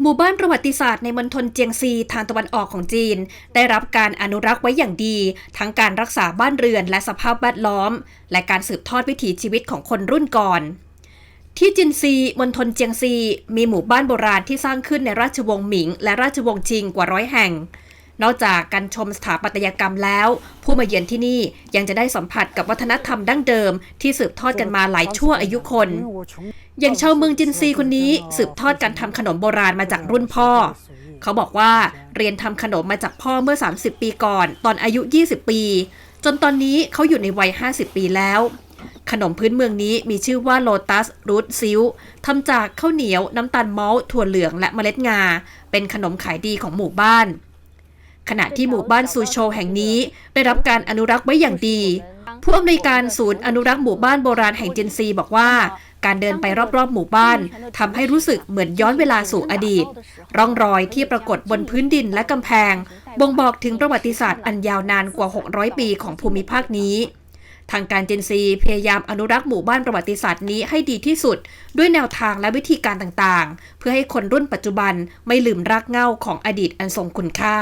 หมู่บ้านประวัติศาสตร์ในมณฑลเจียงซีทางตะวันออกของจีน ได้รับการอนุรักษ์ไว้อย่างดี ทั้งการรักษาบ้านเรือนและสภาพแวดล้อม และการสืบทอดวิถีชีวิตของคนรุ่นก่อน ที่จินซีมณฑลเจียงซี มีหมู่บ้านโบราณที่สร้างขึ้นในราชวงศ์หมิง และราชวงศ์ชิงกว่าร้อยแห่ง นอกจากการชมสถาปัตยกรรมแล้ว ผู้มาเยือนที่นี่ยังจะได้สัมผัสกับวัฒนธรรมดั้งเดิม ที่สืบทอดกันมาหลายชั่วอายุคน อย่างชาวเมืองจินซีคนนี้สืบทอดการทำขนมโบราณมาจากรุ่นพ่อ เขาบอกว่าเรียนทำขนมมาจากพ่อเมื่อ 30 ปีก่อน ตอนอายุ 20 ปี จนตอนนี้เขาอยู่ในวัย 50 ปีแล้วขนมพื้นเมืองนี้มีชื่อว่าโลตัสรูทซิลทำจากข้าวเหนียว น้ำตาลมอลถั่วเหลืองและเมล็ดงา เป็นขนมขายดีของหมู่บ้าน ขณะที่หมู่บ้านซูโชแห่งนี้ได้รับการอนุรักษ์ไว้อย่างดี ผู้อำนวยการศูนย์อนุรักษ์หมู่บ้านโบราณแห่งเจนซีบอกว่า การเดินไปรอบๆ หมู่บ้านทำให้รู้สึกเหมือนย้อนเวลาสู่อดีต ร่องรอยที่ปรากฏบนพื้นดินและกำแพง บ่งบอกถึงประวัติศาสตร์อันยาวนานกว่า 600 ปีของภูมิภาคนี้ทางการเจนซีพยายามอนุรักษ์หมู่บ้านประวัติศาสตร์นี้ให้ดีที่สุด ด้วยแนวทางและวิธีการต่างๆ เพื่อให้คนรุ่นปัจจุบันไม่ลืมรากเหง้าของอดีตอันทรงคุณค่า